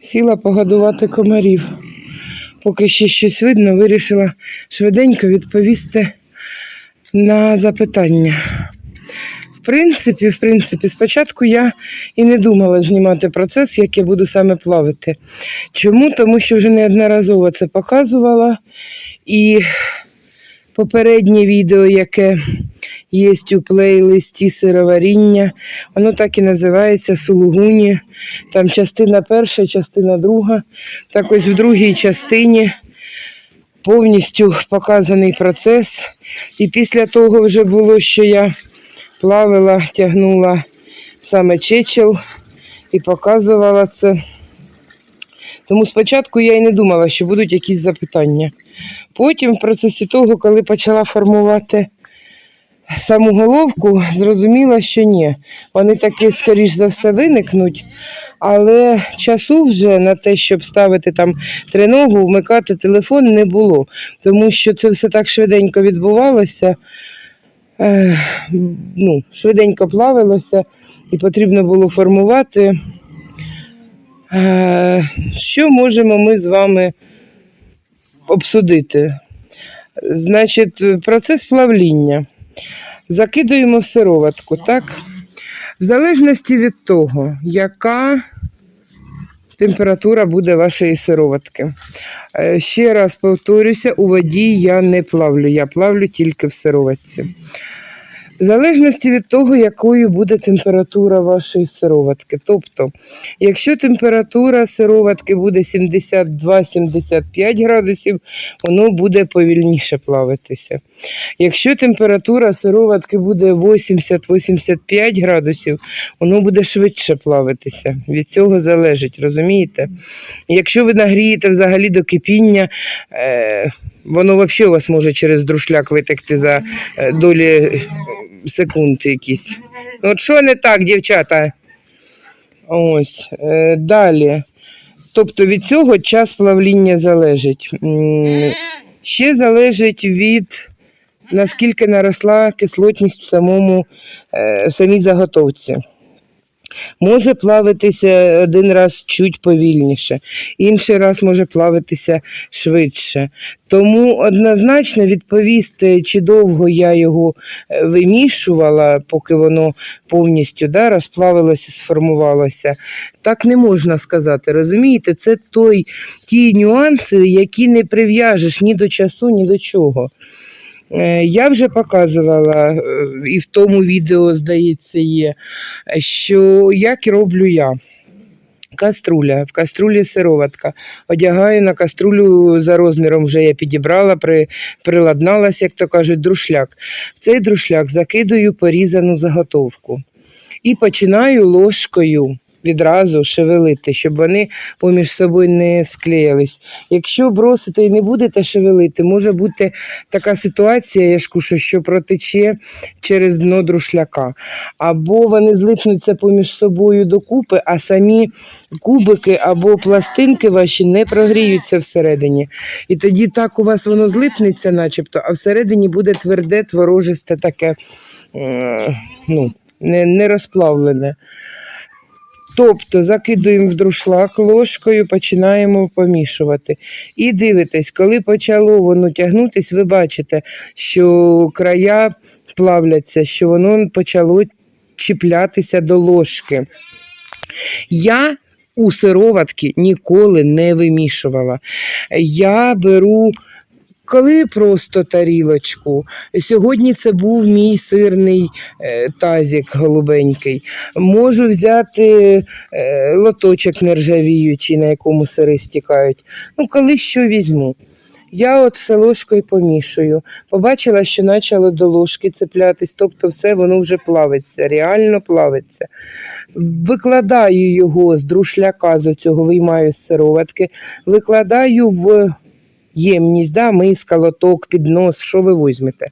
Сіла погодувати комарів. Поки ще щось видно, вирішила швиденько відповісти на запитання. Принципі, в принципі, спочатку я і не думала знімати процес, як я буду саме плавати. Чому? Тому що вже неодноразово це показувала. І попереднє відео, яке є у плейлисті сироваріння, воно так і називається Сулугуні. Там частина перша, частина друга. Так ось в другій частині повністю показаний процес. І після того вже було, що я плавила, тягнула саме чечел і показувала це. Тому спочатку я і не думала, що будуть якісь запитання. Потім, в процесі того, коли почала формувати саму головку, зрозуміла, що ні. Вони таки, скоріш за все, виникнуть, але часу вже на те, щоб ставити там триногу, вмикати телефон не було, тому що це все так швиденько відбувалося. Ну, швиденько плавилося і потрібно було формувати. Що можемо ми з вами обсудити? Значить, процес плавління. Закидуємо в сироватку, так? В залежності від того, яка температура буде вашої сироватки. Е, Ще раз повторюся, у воді я не плавлю, я плавлю тільки в сироватці. В залежності від того, якою буде температура вашої сироватки. Тобто, якщо температура сироватки буде 72-75 градусів, воно буде повільніше плавитися. Якщо температура сироватки буде 80-85 градусів, воно буде швидше плавитися. Від цього залежить, розумієте? Якщо ви нагрієте взагалі до кипіння, е, воно взагалі у вас може через друшляк витекти за е, долі секунд якісь. От що не так, дівчата? Ось. Е, далі. Тобто від цього час плавління залежить. Ще залежить від наскільки наросла кислотність в самому е, в самій заготовці. Може плавитися один раз чуть повільніше, інший раз може плавитися швидше. Тому однозначно відповісти, чи довго я його е, вимішувала, поки воно повністю да, розплавилося, сформувалося, так не можна сказати. Розумієте, це той, ті нюанси, які не прив'яжеш ні до часу, ні до чого. Е, Я вже показувала, е, і в тому відео, здається, є, що як роблю я. Каструля, в каструлі сироватка. Одягаю на каструлю за розміром, вже я підібрала, при, приладналася, як то кажуть, друшляк. В цей друшляк закидаю порізану заготовку і починаю ложкою відразу шевелити, щоб вони поміж собою не склеїлись. Якщо бросите і не будете шевелити, може бути така ситуація, я ж що протече через дно друшляка. Або вони злипнуться поміж собою докупи, а самі кубики або пластинки ваші не прогріються всередині. І тоді так у вас воно злипнеться, начебто, а всередині буде тверде, творожисте таке, е, ну, не, не розплавлене. Тобто закидуємо в друшлак ложкою, починаємо помішувати. І дивитесь, коли почало воно тягнутись, ви бачите, що края плавляться, що воно почало чіплятися до ложки. Я у сироватки ніколи не вимішувала. Я беру. Коли просто тарілочку. Сьогодні це був мій сирний е, тазик голубенький. Можу взяти е, лоточок нержавіючий, на якому сири стікають. Ну, коли що візьму. Я от все ложкою помішую. Побачила, що почало до ложки цеплятись, тобто все воно вже плавиться, реально плавиться. Викладаю його з друшляка, з цього виймаю з сироватки, викладаю в ємність, да, миска, лоток, піднос, що ви візьмете.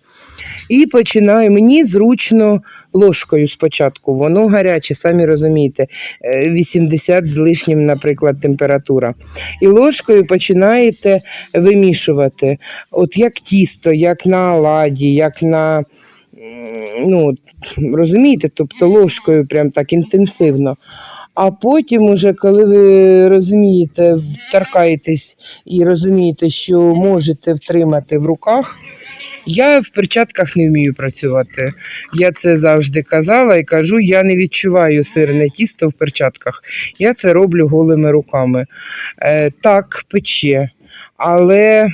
І починаю. Мені зручно ложкою спочатку. Воно гаряче, самі розумієте, е, 80 з лишнім, наприклад, температура. І ложкою починаєте вимішувати. От як тісто, як на оладі, як на. Ну, розумієте, тобто ложкою прям так інтенсивно. А потім, уже, коли ви розумієте, торкаєтесь і розумієте, що можете втримати в руках, я в перчатках не вмію працювати. Я це завжди казала і кажу: я не відчуваю сирне тісто в перчатках. Я це роблю голими руками. Е, так, пече, але.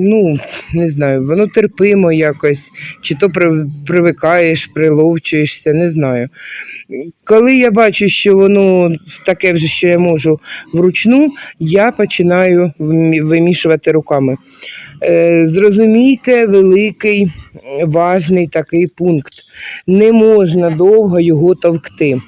Ну, не знаю, воно терпимо якось, чи то привикаєш, приловчуєшся, не знаю. Коли я бачу, що воно таке вже, що я можу вручну, я починаю вимішувати руками. Е, Зрозумійте великий, важний такий пункт. Не можна довго його товкти.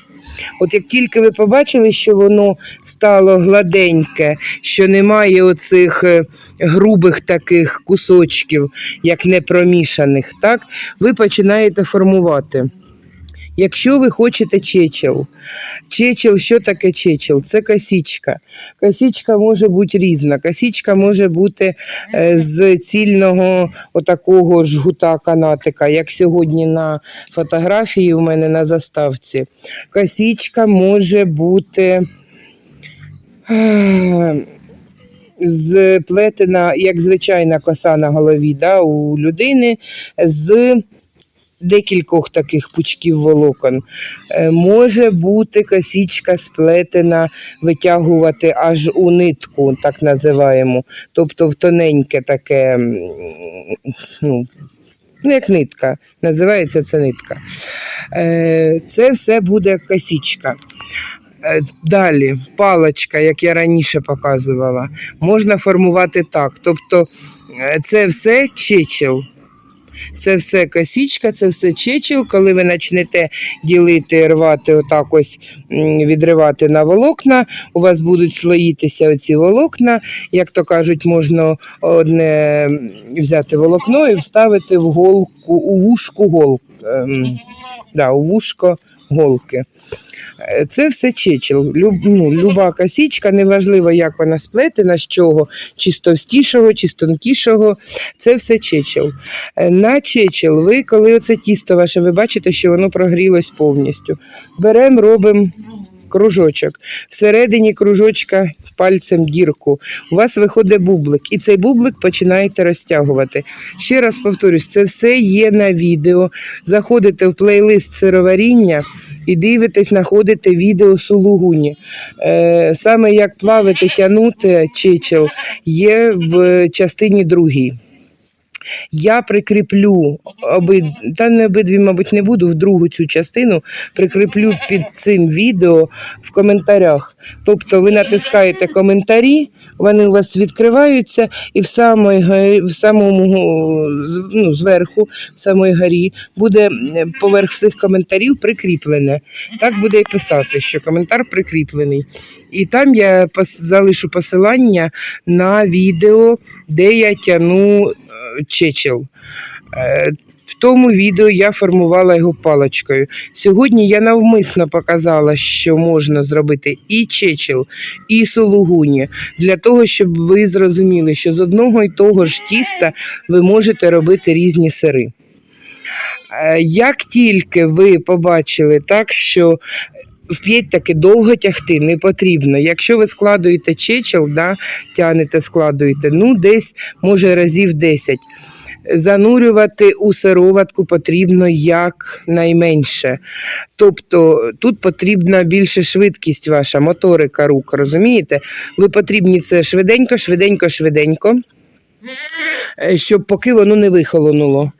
От як тільки ви побачили, що воно стало гладеньке, що немає оцих е, грубих таких кусочків, як непромішаних, так, ви починаєте формувати. Якщо ви хочете чечел, чечел, що таке чечел? Це косічка. Косічка може бути різна. Косічка може бути е, з цільного отакого жгута канатика, як сьогодні на фотографії у мене на заставці. Косічка може бути. е, Зплетена, як звичайна коса на голові да, у людини, з декількох таких пучків волокон. Е, Може бути косічка сплетена, витягувати аж у нитку, так називаємо. Тобто в тоненьке таке, ну, ну як нитка, називається це нитка. Е, Це все буде косічка. Е, Далі паличка, як я раніше показувала, можна формувати так. Тобто це все чечел. Це все косічка, це все чечел. Коли ви почнете ділити, рвати, отак ось відривати на волокна, у вас будуть слоїтися оці волокна. Як то кажуть, можна одне взяти волокно і вставити в голку, у вушку голку. Ем, да, у вушко голки. Це все чечел. Люб, ну, люба косічка, неважливо, як вона сплетена, з чого, чи з товстішого, чи з тонкішого, це все чечел. Е, На чечел ви, коли оце тісто ваше, ви бачите, що воно прогрілось повністю. Беремо, робимо кружочок. Всередині кружочка пальцем дірку. У вас виходить бублик, і цей бублик починаєте розтягувати. Ще раз повторюсь, це все є на відео. Заходите в плейлист сироваріння і дивитесь, знаходите відео сулугуні. Е, саме як плавити, тягнути чечел є в частині другій. Я прикріплю оби, та не обидві, мабуть, не буду в другу цю частину. Прикріплю під цим відео в коментарях. Тобто ви натискаєте коментарі, вони у вас відкриваються, і в самої в самому ну, зверху, в самої горі, буде поверх всіх коментарів прикріплене. Так буде і писати, що коментар прикріплений. І там я залишу посилання на відео, де я тяну чечел. Е, В тому відео я формувала його паличкою. Сьогодні я навмисно показала, що можна зробити і чечел, і сулугуні, для того, щоб ви зрозуміли, що з одного і того ж тіста ви можете робити різні сири. Е, Як тільки ви побачили так, що вп'ять таки довго тягти не потрібно. Якщо ви складуєте чечел, да, тянете, складуєте, ну десь може разів 10. Занурювати у сироватку потрібно як найменше. Тобто тут потрібна більше швидкість ваша, моторика рук, розумієте? Ви потрібні це швиденько, швиденько, швиденько, е, щоб поки воно не вихолонуло.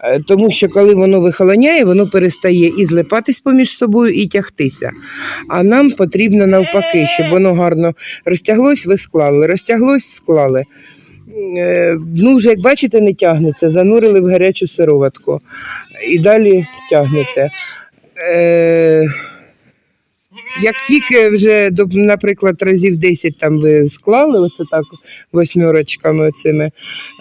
Е, Тому що коли воно вихолоняє, воно перестає і злипатись поміж собою, і тягтися. А нам потрібно навпаки, щоб воно гарно розтяглось, ви склали, розтяглось, склали. Е, Ну, вже як бачите, не тягнеться, занурили в гарячу сироватку і далі тягнете. Як тільки вже, до- наприклад, разів 10 там ви склали, оце так восьмерочками цими,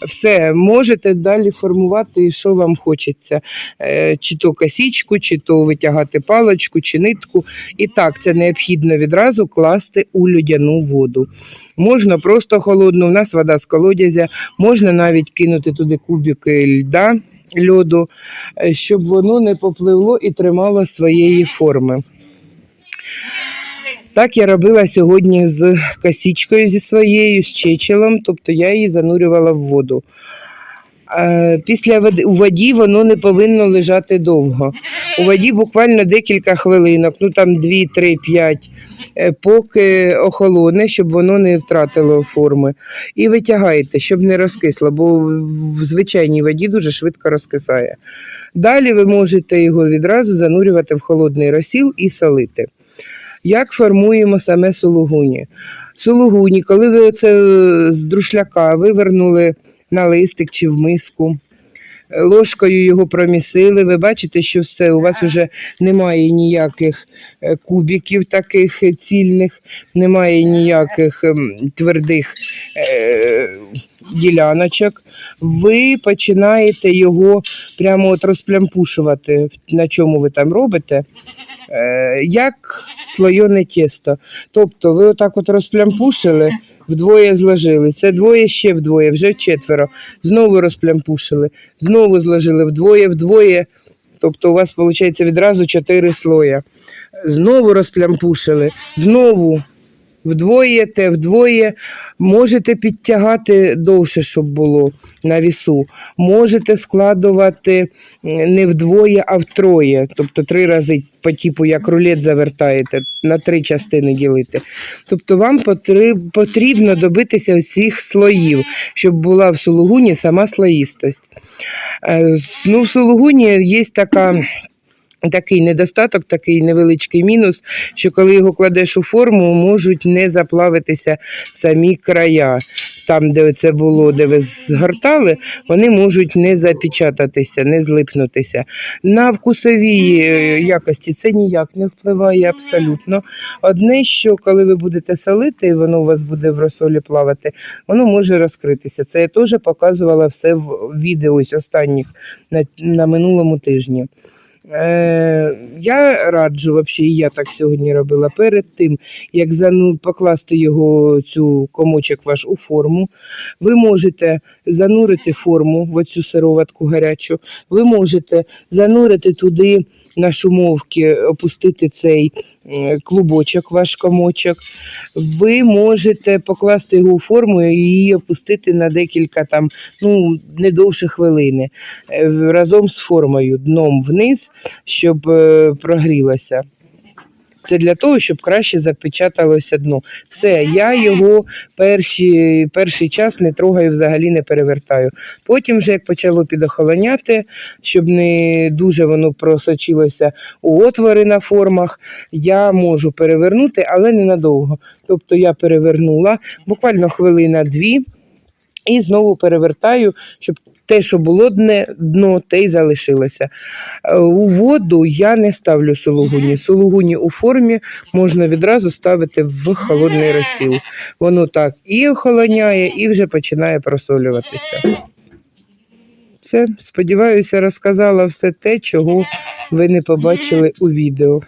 все, можете далі формувати, що вам хочеться. Е, Чи то косічку, чи то витягати палочку, чи нитку. І так, це необхідно відразу класти у людяну воду. Можна просто холодну, у нас вода з колодязя, можна навіть кинути туди кубики льда, льоду, е, щоб воно не попливло і тримало своєї форми. Так я робила сьогодні з косічкою зі своєю, з чечелом, тобто я її занурювала в воду. Після води у воді воно не повинно лежати довго. У воді буквально декілька хвилинок, ну там 2, 3, 5, е, поки охолоне, щоб воно не втратило форми. І витягаєте, щоб не розкисло, бо в звичайній воді дуже швидко розкисає. Далі ви можете його відразу занурювати в холодний розсіл і солити. Як формуємо саме сулугуні? Сулугуні, коли ви це з друшляка вивернули на листик чи в миску, е, ложкою його промісили, ви бачите, що все, у вас вже немає ніяких е, кубиків таких е, цільних, немає ніяких ем, твердих е, діляночок. Ви починаєте його прямо от розплямпушувати, на чому ви там робите, е, як слойоне тісто. Тобто ви отак от розплямпушили, вдвоє зложили. Це двоє ще вдвоє, вже четверо. Знову розплямпушили, знову зложили вдвоє, вдвоє. Тобто у вас виходить відразу чотири слоя. Знову розплямпушили, знову вдвоє, те вдвоє. Можете підтягати довше, щоб було на вісу. Можете складувати не вдвоє, а втроє. Тобто три рази по типу, як рулет завертаєте, на три частини ділити. Тобто вам потрібно добитися цих слоїв, щоб була в сулугуні сама слоїстость. Е, Ну, в сулугуні є така. Такий недостаток, такий невеличкий мінус, що коли його кладеш у форму, можуть не заплавитися самі края. Там, де це було, де ви згортали, вони можуть не запечататися, не злипнутися. На вкусові е, якості це ніяк не впливає абсолютно. Одне, що коли ви будете солити, і воно у вас буде в розсолі плавати, воно може розкритися. Це я теж показувала все в відео ось останніх на, на минулому тижні. Е, я раджу, взагалі, я так сьогодні робила перед тим, як зану, покласти його, цю комочок ваш у форму. Ви можете занурити форму в оцю сироватку гарячу. Ви можете занурити туди на шумовки, опустити цей е, клубочок, ваш комочок. Ви можете покласти його у форму і її опустити на декілька там, ну, не довше хвилини. е, Разом з формою дном вниз, щоб прогрілася. Це для того, щоб краще запечаталося дно. Все, я його перші, перший час не трогаю, взагалі не перевертаю. Потім, вже як почало підохолоняти, щоб не дуже воно просочилося у отвори на формах, я можу перевернути, але ненадовго. Тобто я перевернула буквально хвилина-дві і знову перевертаю, щоб те, що було дне, дно, те й залишилося. Е, У воду я не ставлю сулугуні. Сулугуні у формі можна відразу ставити в холодний розсіл. Воно так і охолоняє, і вже починає просолюватися. Все, сподіваюся, розказала все те, чого ви не побачили у відео.